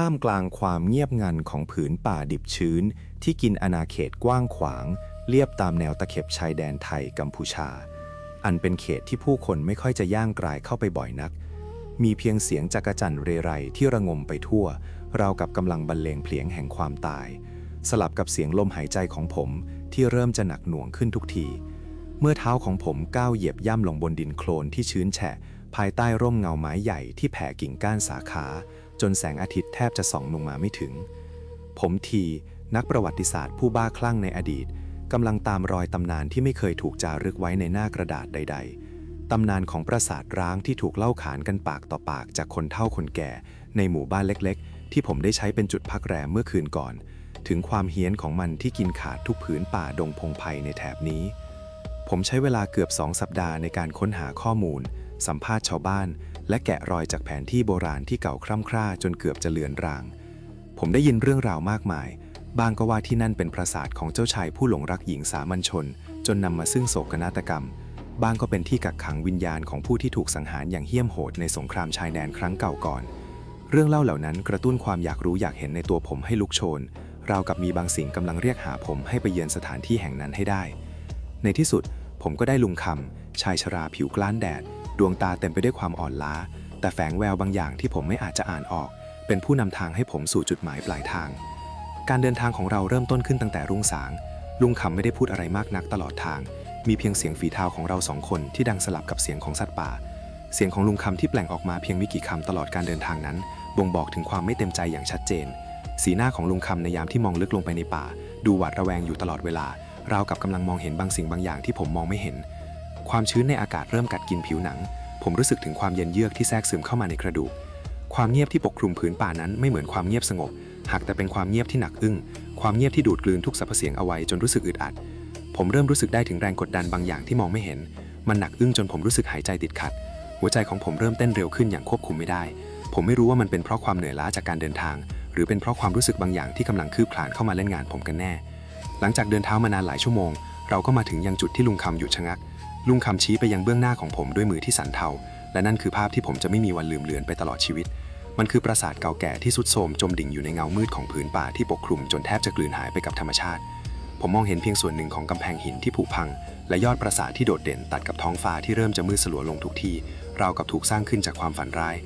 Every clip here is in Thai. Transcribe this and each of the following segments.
ท่ามกลางความเงียบงันของผืนป่าดิบชื้น ที่กินอาณาเขตกว้างขวางเลียบตามแนวตะเข็บชายแดนไทยกัมพูชา อันเป็นเขตที่ผู้คนไม่ค่อยจะย่างกรายเข้าไปบ่อยนัก มีเพียงเสียงจักจั่นเรไรที่ระงมไปทั่ว เรากับกำลังบรรเลงเพลียงแห่งความตาย สลับกับเสียงลมหายใจของผมที่เริ่มจะหนักหน่วงขึ้นทุกที เมื่อเท้าของผมก้าวเหยียบย่ำลงบนดินโคลนที่ชื้นแฉะ ภายใต้ร่มเงาไม้ใหญ่ที่แผ่กิ่งก้านสาขา จนแสงอาทิตย์แทบจะส่องลงมาไม่ถึง ผมทีนักประวัติศาสตร์ผู้บ้าคลั่งในอดีตกำลังตามรอยตำนานที่ไม่เคยถูกจารึกไว้ในหน้ากระดาษใด ๆ ตำนานของปราสาทร้างที่ถูกเล่าขานกันปากต่อปากจากคนเฒ่าคนแก่ ในหมู่บ้านเล็ก ๆ ที่ผมได้ใช้เป็นจุดพักแรมเมื่อคืนก่อน ถึงความเฮี้ยนของมันที่กินขาดทุกผืนป่าดงพงไพในแถบนี้ ผมใช้เวลาเกือบสองสัปดาห์ในการค้นหาข้อมูล สัมภาษณ์ชาวบ้าน และแกะรอยจากแผนที่โบราณที่เก่าคร่ำคร่าจนเกือบจะเลือนราง ผมได้ยินเรื่องราวมากมาย บางก็ว่าที่นั่นเป็นปราสาทของเจ้าชายผู้หลงรักหญิงสามัญชน จนนำมาซึ่งโศกนาฏกรรม บางก็เป็นที่กักขังวิญญาณของผู้ที่ถูกสังหารอย่างเหี้ยมโหดในสงครามชายแดนครั้งเก่าก่อน เรื่องเล่าเหล่านั้นกระตุ้นความอยากรู้อยากเห็นในตัวผมให้ลุกโชน ราวกับมีบางสิ่งกำลังเรียกหาผมให้ไปเยือนสถานที่แห่งนั้นให้ได้ ในที่สุดผมก็ได้ลุงคำชายชราผิวกล้านแดด ดวงตาเต็มไปด้วยความอ่อนล้า แต่แฝงแววบางอย่างที่ผมไม่อาจจะอ่านออก เป็นผู้นำทางให้ผมสู่จุดหมายปลายทาง การเดินทางของเราเริ่มต้นขึ้นตั้งแต่รุ่งสาง ลุงคำไม่ได้พูดอะไรมากนักตลอดทาง มีเพียงเสียงฝีเท้าของเราสองคนที่ดังสลับกับเสียงของสัตว์ป่า เสียงของลุงคำที่แปลงออกมาเพียงไม่กี่คำตลอดการเดินทางนั้น บ่งบอกถึงความไม่เต็มใจอย่างชัดเจน สีหน้าของลุงคำในยามที่มองลึกลงไปในป่า ดูหวาดระแวงอยู่ตลอดเวลาราวกับกำลังมองเห็นบางสิ่งบางอย่างที่ผมมองไม่เห็น ความชื้นในอากาศเริ่มกัดกินผิวหนัง ผมรู้สึกถึงความเย็นเยือกที่แทรกซึมเข้ามาในกระดูก ความเงียบที่ปกคลุมผืนป่านั้นไม่เหมือนความเงียบสงบ หากแต่เป็นความเงียบที่หนักอึ้ง ความเงียบที่ดูดกลืนทุกสรรพเสียงเอาไว้จนรู้สึกอึดอัด ผมเริ่มรู้สึกได้ถึงแรงกดดันบางอย่างที่มองไม่เห็น มันหนักอึ้งจนผมรู้สึกหายใจติดขัด หัวใจของผมเริ่มเต้นเร็วขึ้นอย่างควบคุมไม่ได้ ผมไม่รู้ว่ามันเป็นเพราะความเหนื่อยล้าจากการเดินทาง หรือเป็นเพราะความรู้สึกบางอย่างที่กำลังคืบคลานเข้ามาเล่นงานผมกันแน่ หลังจากเดินเท้ามานานหลายชั่วโมง เราก็มาถึงยังจุดที่ลุงคำหยุดชะงัก ลุงคำชี้ไปยังเบื้องหน้าของผมด้วยมือที่สันเทา และนั่นคือภาพที่ผมจะไม่มีวันลืมเลือนไปตลอดชีวิต มันคือปราสาทเก่าแก่ที่สุดโทรมจมดิ่งอยู่ในเงามืดของผืนป่าที่ปกคลุมจนแทบจะกลืนหายไปกับธรรมชาติ ผมมองเห็นเพียงส่วนหนึ่งของกำแพงหินที่ผุพัง และยอดปราสาทที่โดดเด่นตัดกับท้องฟ้าที่เริ่มจะมืดสลัวลงทุกทีราวกับถูกสร้างขึ้นจากความฝันร้าย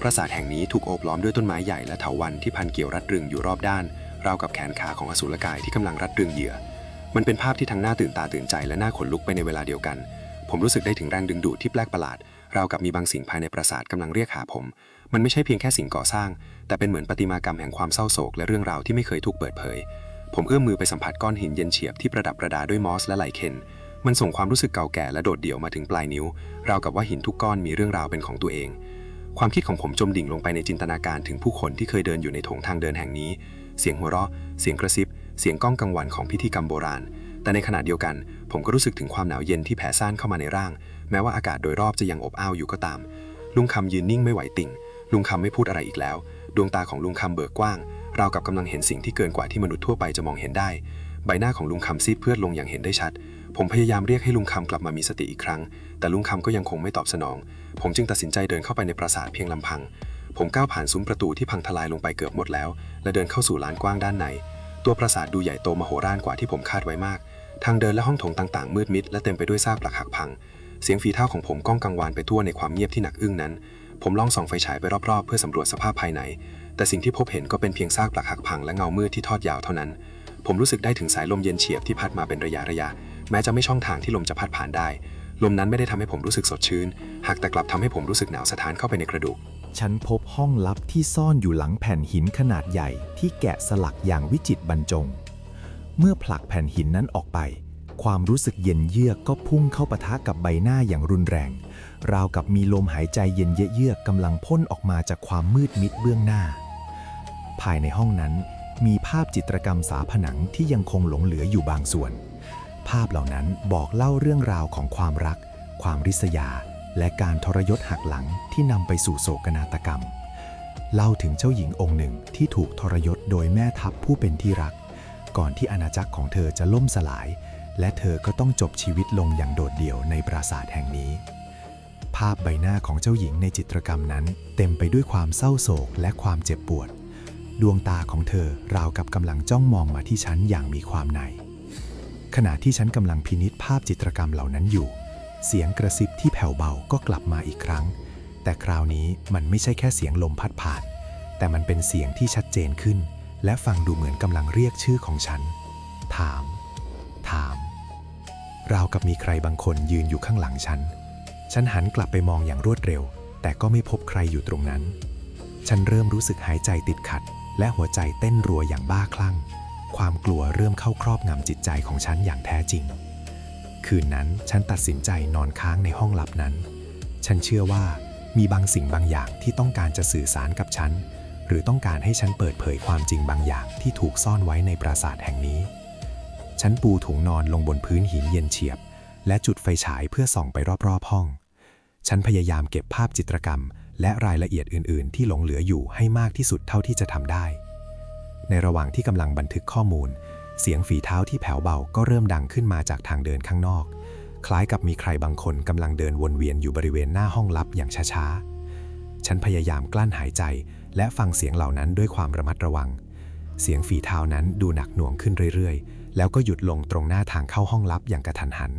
ปราสาทแห่งนี้ถูกโอบล้อมด้วยต้นไม้ใหญ่และเถาวัลย์ที่พันเกี่ยวรัดรึงอยู่รอบด้าน ราวกับแขนขาของอสูรกายที่กำลังรัดรึงเหยื่อ มันเป็นภาพที่ทั้งน่าตื่นตาตื่นใจและน่าขนลุกไปในเวลาเดียวกัน ผมรู้สึกได้ถึงแรงดึงดูดที่แปลกประหลาด ราวกับมีบางสิ่งภายในปราสาทกำลังเรียกหาผม มันไม่ใช่เพียงแค่สิ่งก่อสร้าง แต่เป็นเหมือนประติมากรรมแห่งความเศร้าโศกและเรื่องราวที่ไม่เคยถูกเปิดเผย ผมเอื้อมมือไปสัมผัสก้อนหินเย็นเฉียบที่ประดับประดาด้วยมอสและไหลเคนมันส่งความรู้สึกเก่าแก่และโดดเดี่ยวมาถึงปลายนิ้ว ราวกับว่าหินทุกก้อนมีเรื่องราวเป็นของตัวเอง ความคิดของผมจมดิ่งลงไปในจินตนาการถึงผู้คนที่เคยเดินอยู่ในโถงทางเดินแห่งนี้ เสียงหัวเราะ เสียงกระซิบ เสียงก้องกังวานของพิธีกรรมโบราณ แต่ในขณะเดียวกัน ผมก็รู้สึกถึงความหนาวเย็นที่แผ่ซ่านเข้ามาในร่าง แม้ว่าอากาศโดยรอบจะยังอบอ้าวอยู่ก็ตาม ลุงคำยืนนิ่งไม่ไหวติ่ง ลุงคำไม่พูดอะไรอีกแล้ว ดวงตาของลุงคำเบิกกว้าง ราวกับกำลังเห็นสิ่งที่เกินกว่าที่มนุษย์ทั่วไปจะมองเห็นได้ ใบหน้าของลุงคำซีดเพื่อดลงอย่างเห็นได้ชัด ผมพยายามเรียกให้ลุงคำกลับมามีสติอีกครั้ง แต่ลุงคำก็ยังคงไม่ตอบสนอง ผมจึงตัดสินใจเดินเข้าไปในปราสาทเพียงลำพัง ผมก้าวผ่านซุ้มประตูที่พังทลายลงไปเกือบหมดแล้ว และเดินเข้าสู่ลานกว้างด้านใน ตัวปราสาทดูใหญ่โตมโหฬารกว่าที่ผมคาดไว้มาก ทางเดินและห้องโถงต่างๆ มืดมิดและเต็มไปด้วยซากปลักหักพัง เสียงฝีเท้าของผมก้องกังวานไปทั่วในความเงียบที่หนักอึ้งนั้น ผมลองส่องไฟฉายไปรอบๆ เพื่อสำรวจสภาพภายใน แต่สิ่งที่พบเห็นก็เป็นเพียงซากปลักหักพังและเงามืดที่ทอดยาวเท่านั้น ผมรู้สึกได้ถึงสายลมเย็นเฉียบที่พัดมาเป็นระยะระยะ แม้จะไม่ช่องทางที่ลมจะพัดผ่านได้ ลมนั้นไม่ได้ทำให้ผมรู้สึกสดชื่น หากแต่กลับทำให้ผมรู้สึกหนาวสะท้านเข้าไปในกระดูก ฉันพบห้องลับที่ซ่อนอยู่หลังแผ่นหินขนาดใหญ่ที่แกะสลักอย่างวิจิตรบรรจง เมื่อผลักแผ่นหินนั้นออกไป ความรู้สึกเย็นเยือกก็พุ่งเข้าปะทะกับใบหน้าอย่างรุนแรง ราวกับมีลมหายใจเย็นเยือกกำลังพ่นออกมาจากความมืดมิดเบื้องหน้า ภายในห้องนั้นมีภาพจิตรกรรมฝาผนังที่ยังคงหลงเหลืออยู่บางส่วน ภาพเหล่านั้นบอกเล่าเรื่องราวของความรัก ความริษยา และการทรยศหักหลังที่นำไปสู่โศกนาฏกรรม เล่าถึงเจ้าหญิงองค์หนึ่งที่ถูกทรยศโดยแม่ทัพผู้เป็นที่รัก ก่อนที่อาณาจักรของเธอจะล่มสลาย และเธอก็ต้องจบชีวิตลงอย่างโดดเดี่ยวในปราสาทแห่งนี้ ภาพใบหน้าของเจ้าหญิงในจิตรกรรมนั้น เต็มไปด้วยความเศร้าโศกและความเจ็บปวด ดวงตาของเธอราวกับกำลังจ้องมองมาที่ฉันอย่างมีความในขณะที่ฉันกำลังพินิษภาพจิตรกรรมเหล่านั้นอยู่ เสียงกระซิบที่แผ่วเบาก็กลับมาอีกครั้ง แต่คราวนี้มันไม่ใช่แค่เสียงลมพัดผ่าน แต่มันเป็นเสียงที่ชัดเจนขึ้น และฟังดูเหมือนกำลังเรียกชื่อของฉัน ถาม ถามราวกับมีใครบางคนยืนอยู่ข้างหลังฉัน ฉันหันกลับไปมองอย่างรวดเร็ว แต่ก็ไม่พบใครอยู่ตรงนั้น ฉันเริ่มรู้สึกหายใจติดขัด และหัวใจเต้นรัวอย่างบ้าคลั่ง ความกลัวเริ่มเข้าครอบงำจิตใจของฉันอย่างแท้จริง คืนนั้นฉันตัดสินใจนอนค้างในห้องลับนั้น ฉันเชื่อว่ามีบางสิ่งบางอย่างที่ต้องการจะสื่อสารกับฉัน หรือต้องการให้ฉันเปิดเผยความจริงบางอย่างที่ถูกซ่อนไว้ในปราสาทแห่งนี้ ฉันปูถุงนอนลงบนพื้นหินเย็นเฉียบ และจุดไฟฉายเพื่อส่องไปรอบๆห้อง ฉันพยายามเก็บภาพจิตรกรรม และรายละเอียดอื่น ๆ ที่หลงเหลืออยู่ให้มากที่สุดเท่าที่จะทำได้ ในระหว่างที่กำลังบันทึกข้อมูล เสียงฝีเท้าที่แผ่วเบาก็เริ่มดังขึ้นมาจากทางเดินข้างนอก คล้ายกับมีใครบางคนกำลังเดินวนเวียนอยู่บริเวณหน้าห้องลับอย่างช้าๆ ฉันพยายามกลั้นหายใจ และฟังเสียงเหล่านั้นด้วยความระมัดระวัง เสียงฝีเท้านั้นดูหนักหน่วงขึ้นเรื่อยๆ แล้วก็หยุดลงตรงหน้าทางเข้าห้องลับอย่างกระทันหัน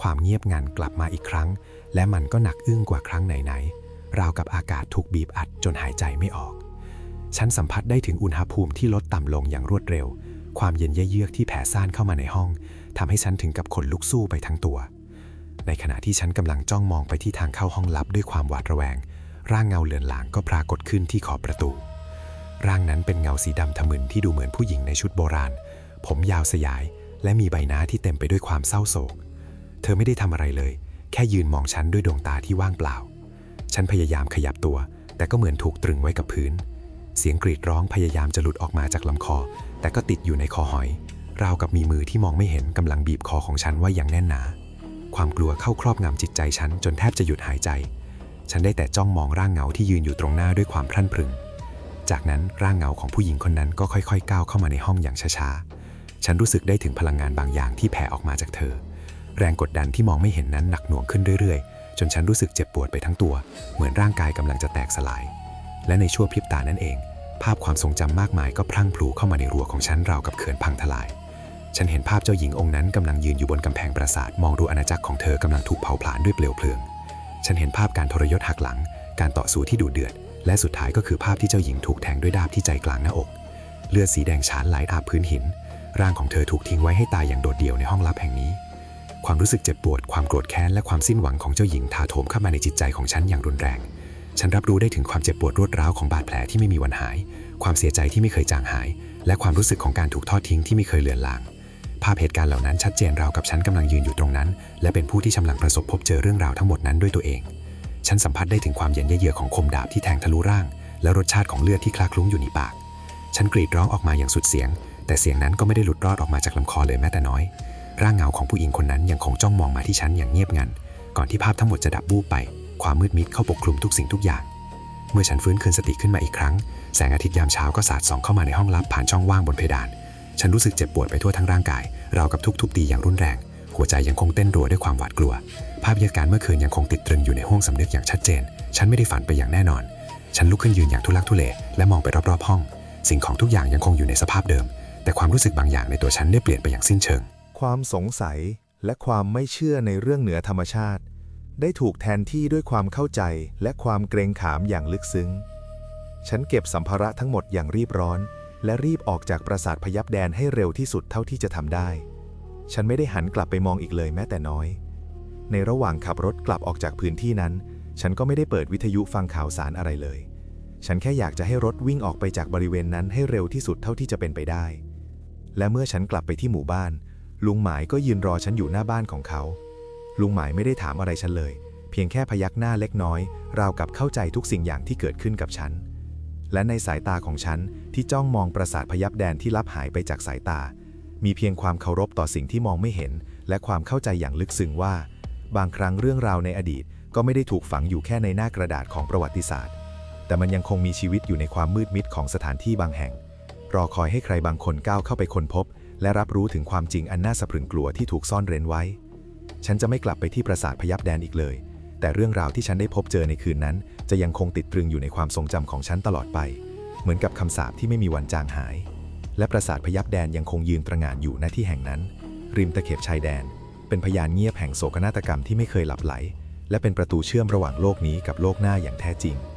ความเงียบงันกลับมาอีกครั้ง และมันก็หนักอึ้งกว่าครั้งไหนๆ ราวกับอากาศถูกบีบอัดจนหายใจไม่ออก ฉันสัมผัสได้ถึงอุณหภูมิที่ลดต่ำลงอย่างรวดเร็ว ความเย็นเยือกที่แผ่ซ่านเข้ามาในห้องทำให้ฉันถึงกับขนลุกสู้ไปทั้งตัว ในขณะที่ฉันกำลังจ้องมองไปที่ทางเข้าห้องลับด้วยความหวาดระแวง ร่างเงาเลือนหลางก็ปรากฏขึ้นที่ขอบประตู ร่างนั้นเป็นเงาสีดำทะมึนที่ดูเหมือนผู้หญิงในชุดโบราณ ผมยาวสยาย และมีใบหน้าที่เต็มไปด้วยความเศร้าโศก เธอไม่ได้ทำอะไรเลย แค่ยืนมองฉันด้วยดวงตาที่ว่างเปล่า ฉันพยายามขยับตัว แต่ก็เหมือนถูกตรึงไว้กับพื้น เสียงกรีดร้องพยายามจะหลุดออกมาจากลำคอ แต่ก็ติดอยู่ในคอหอย ราวกับมีมือที่มองไม่เห็นกำลังบีบคอของฉันไว้อย่างแน่นหนา ความกลัวเข้าครอบงำจิตใจฉันจนแทบจะหยุดหายใจ ฉันได้แต่จ้องมองร่างเงาที่ยืนอยู่ตรงหน้าด้วยความพรั่นพรึง จากนั้นร่างเงาของผู้หญิงคนนั้นก็ค่อยๆ ก้าวเข้ามาในห้องอย่างช้าๆ ฉันรู้สึกได้ถึงพลังงานบางอย่างที่แผ่ออกมาจากเธอ แรงกดดันที่มองไม่เห็นนั้นหนักหน่วงขึ้นเรื่อยๆ จนฉันรู้สึกเจ็บปวดไปทั้งตัว เหมือนร่างกายกำลังจะแตกสลาย และในชั่วพริบตานั่นเอง ภาพความทรงจำมากมายก็พรั่งพลูเข้ามาในรัวของฉันราวกับเขื่อนพังทลาย ฉันเห็นภาพเจ้าหญิงองค์นั้นกำลังยืนอยู่บนกำแพงปราสาทมองดูอาณาจักรของเธอกำลังถูกเผาผลาญด้วยเปลวเพลิง ฉันเห็นภาพการทรยศหักหลัง การต่อสู้ที่ดุเดือด และสุดท้ายก็คือภาพที่เจ้าหญิงถูกแทงด้วยดาบที่ใจกลางหน้าอก เลือดสีแดงฉานไหลอาบพื้นหิน ร่างของเธอถูกทิ้งไว้ให้ตายอย่างโดดเดี่ยวในห้องลับแห่งนี้ ความรู้สึกเจ็บปวด ความโกรธแค้น และความสิ้นหวังของเจ้าหญิงถาโถมเข้ามาในจิตใจของฉันอย่างรุนแรง ฉันรับรู้ได้ถึงความเจ็บปวดรวดร้าวของบาดแผลที่ไม่มีวันหาย ความเสียใจที่ไม่เคยจางหาย และความรู้สึกของการถูกทอดทิ้งที่ไม่เคยเลือนลาง ภาพเหตุการณ์เหล่านั้นชัดเจนราวกับฉันกำลังยืนอยู่ตรงนั้น และเป็นผู้ที่กำลังประสบพบเจอเรื่องราวทั้งหมดนั้นด้วยตัวเอง ฉันสัมผัสได้ถึงความเย็นเยือกของคมดาบที่แทงทะลุร่าง และรสชาติของเลือดที่คลาคลุ้งอยู่ในปาก ฉันกรีดร้องออกมาอย่างสุดเสียง แต่เสียงนั้นก็ไม่ได้หลุดรอดออกมาจากลำคอเลยแม้แต่น้อย ร่างเงาของผู้หญิงคนนั้นยังคงจ้องมองมาที่ฉันอย่างเงียบงัน ก่อนที่ภาพทั้งหมดจะดับบูบไป ความมืดมิดเข้าปกคลุมทุกสิ่งทุกอย่าง เมื่อฉันฟื้นคืนสติขึ้นมาอีกครั้ง แสงอาทิตย์ยามเช้าก็สาดส่องเข้ามาในห้องลับผ่านช่องว่างบนเพดาน ฉันรู้สึกเจ็บปวดไปทั่วทั้งร่างกาย ราวกับทุกทุบตีอย่างรุนแรง หัวใจยังคงเต้นรัวด้วยความหวาดกลัว ภาพเหตุการณ์เมื่อคืนยังคงติดตรึงอยู่ในห้วงสำนึกอย่างชัดเจน ฉันไม่ได้ฝันไปอย่างแน่นอน ฉันลุกขึ้นยืนอย่างทุลักทุเลและมองไปรอบๆห้อง สิ่งของทุกอย่างยังคงอยู่ในสภาพเดิม แต่ความรู้สึกบางอย่างในตัวฉันได้เปลี่ยนไปอย่างสิ้นเชิง ความสงสัยและความไม่เชื่อในเรื่องเหนือธรรมชาติ ได้ถูกแทนที่ด้วยความเข้าใจและความเกรงขามอย่างลึกซึ้ง ฉันเก็บสัมภาระทั้งหมดอย่างรีบร้อน และรีบออกจากปราสาทพยับแดนให้เร็วที่สุดเท่าที่จะทำได้ ฉันไม่ได้หันกลับไปมองอีกเลยแม้แต่น้อย ในระหว่างขับรถกลับออกจากพื้นที่นั้น ฉันก็ไม่ได้เปิดวิทยุฟังข่าวสารอะไรเลย ฉันแค่อยากจะให้รถวิ่งออกไปจากบริเวณนั้นให้เร็วที่สุดเท่าที่จะเป็นไปได้ และเมื่อฉันกลับไปที่หมู่บ้าน ลุงหมายก็ยืนรอฉันอยู่หน้าบ้านของเขา ลุงหมายไม่ได้ถามอะไรฉันเลย เพียงแค่พยักหน้าเล็กน้อย ราวกับเข้าใจทุกสิ่งอย่างที่เกิดขึ้นกับฉัน และในสายตาของฉันที่จ้องมองปราสาทพยับแดนที่ลับหายไปจากสายตา มีเพียงความเคารพต่อสิ่งที่มองไม่เห็น และความเข้าใจอย่างลึกซึ้งว่า บางครั้งเรื่องราวในอดีตก็ไม่ได้ถูกฝังอยู่แค่ในหน้ากระดาษของประวัติศาสตร์ แต่มันยังคงมีชีวิตอยู่ในความมืดมิดของสถานที่บางแห่ง รอคอยให้ใครบางคนก้าวเข้าไปค้นพบ และรับรู้ถึงความจริงอันน่าสะพรึงกลัวที่ถูกซ่อนเร้นไว้ ฉันจะไม่กลับไปที่ปราสาทพยับแดนอีกเลย แต่เรื่องราวที่ฉันได้พบเจอในคืนนั้น จะยังคงติดตรึงอยู่ในความทรงจำของฉันตลอดไป เหมือนกับคำสาปที่ไม่มีวันจางหาย และปราสาทพยับแดนยังคงยืนตระหง่านอยู่ณที่แห่งนั้น ริมตะเข็บชายแดน เป็นพยานเงียบแห่งโศกนาฏกรรมที่ไม่เคยหลับไหล และเป็นประตูเชื่อมระหว่างโลกนี้กับโลกหน้าอย่างแท้จริง